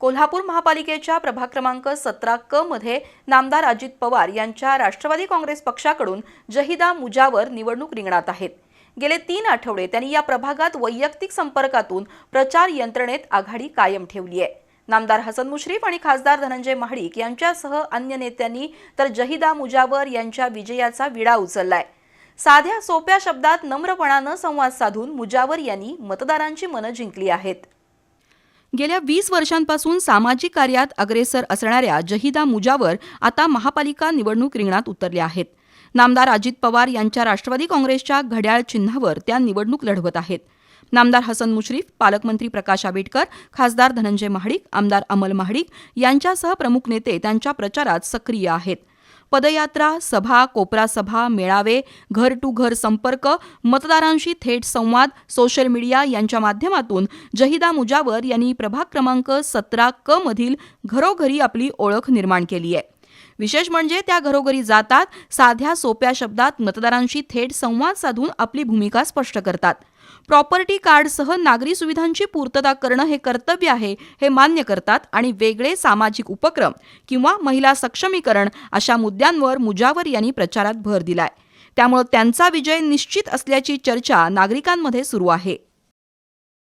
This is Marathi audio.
कोल्हापूर महापालिकेच्या प्रभाग क्रमांक सतरा क मध्ये नामदार अजित पवार यांच्या राष्ट्रवादी काँग्रेस पक्षाकडून जहिदा मुजावर निवडणूक रिंगणात आहेत. गेले तीन आठवडे त्यांनी या प्रभागात वैयक्तिक संपर्कातून प्रचार यंत्रणेत आघाडी कायम ठेवली आहे. नामदार हसन मुश्रीफ आणि खासदार धनंजय महाडिक यांच्यासह अन्य नेत्यांनी तर जहिदा मुजावर यांच्या विजयाचा विडा उचललाय. साध्या सोप्या शब्दात नम्रपणानं संवाद साधून मुजावर यांनी मतदारांची मनं जिंकली आहेत. गेल्या वीस वर्षांपासून सामाजिक कार्यात अग्रेसर असणाऱ्या जहिदा मुजावर आता महापालिका निवडणूक रिंगणात उतरल्या आहेत. नामदार अजित पवार यांच्या राष्ट्रवादी काँग्रेसच्या घड्याळ चिन्हावर त्या निवडणूक लढवत आहेत. नामदार हसन मुश्रीफ पालकमंत्री प्रकाश आंबेडकर खासदार धनंजय महाडिक आमदार अमल महाडिक यांच्यासह प्रमुख नेते त्यांच्या प्रचारात सक्रिय आहेत. पदयात्रा सभा कोपरा सभा मेळावे घर टू घर संपर्क मतदारांशी थेट संवाद सोशल मीडिया यांच्या माध्यमातून जहिदा मुजावर यांनी प्रभाग क्रमांक सतरा क मधील घरोघरी आपली ओळख निर्माण केली आहे. विशेष म्हणजे त्या घरोघरी जातात साध्या सोप्या शब्दात मतदारांशी थेट संवाद साधून आपली भूमिका स्पष्ट करतात. प्रॉपर्टी कार्डसह नागरी सुविधांची पूर्तता करणं हे कर्तव्य आहे हे मान्य करतात आणि वेगळे सामाजिक उपक्रम किंवा महिला सक्षमीकरण अशा मुद्द्यांवर मुजावर यांनी प्रचारात भर दिलाय. त्यामुळे त्यांचा विजय निश्चित असल्याची चर्चा नागरिकांमध्ये सुरू आहे.